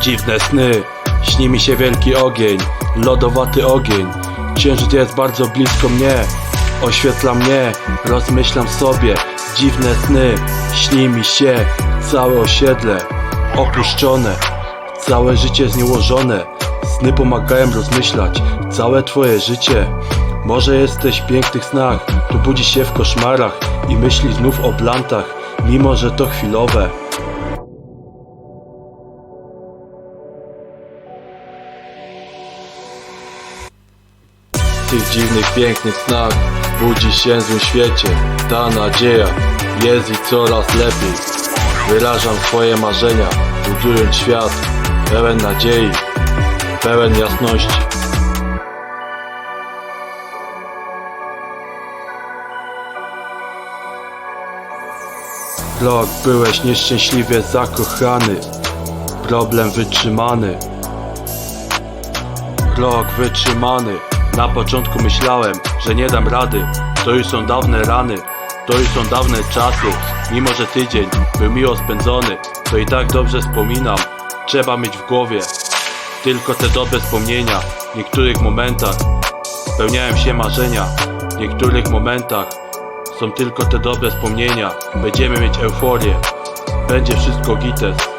Dziwne sny, śni mi się wielki ogień, lodowaty ogień. Księżyc jest bardzo blisko mnie, oświetla mnie, rozmyślam sobie. Dziwne sny, śni mi się, całe osiedle, opuszczone, całe życie zniełożone. Sny pomagają rozmyślać, całe twoje życie. Może jesteś w pięknych snach, tu budzi się w koszmarach i myśli znów o blantach, mimo że to chwilowe. Tych dziwnych, pięknych snach budzi się złym świecie. Ta nadzieja jest i coraz lepiej. Wyrażam swoje marzenia, budując świat pełen nadziei, pełen jasności. Rok byłeś nieszczęśliwie zakochany, problem wytrzymany. Rok wytrzymany. Na początku myślałem, że nie dam rady. To już są dawne rany, to już są dawne czasy. Mimo, że tydzień był miło spędzony, to i tak dobrze wspominam. Trzeba mieć w głowie tylko te dobre wspomnienia. W niektórych momentach spełniają się marzenia. W niektórych momentach są tylko te dobre wspomnienia. Będziemy mieć euforię. Będzie wszystko gites.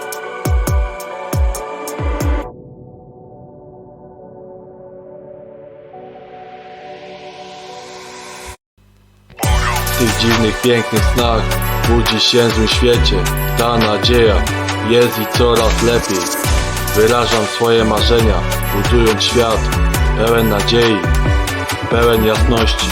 Tych dziwnych, pięknych snach budzi się złym świecie. Ta nadzieja jest i coraz lepiej. Wyrażam swoje marzenia, budując świat pełen nadziei, pełen jasności.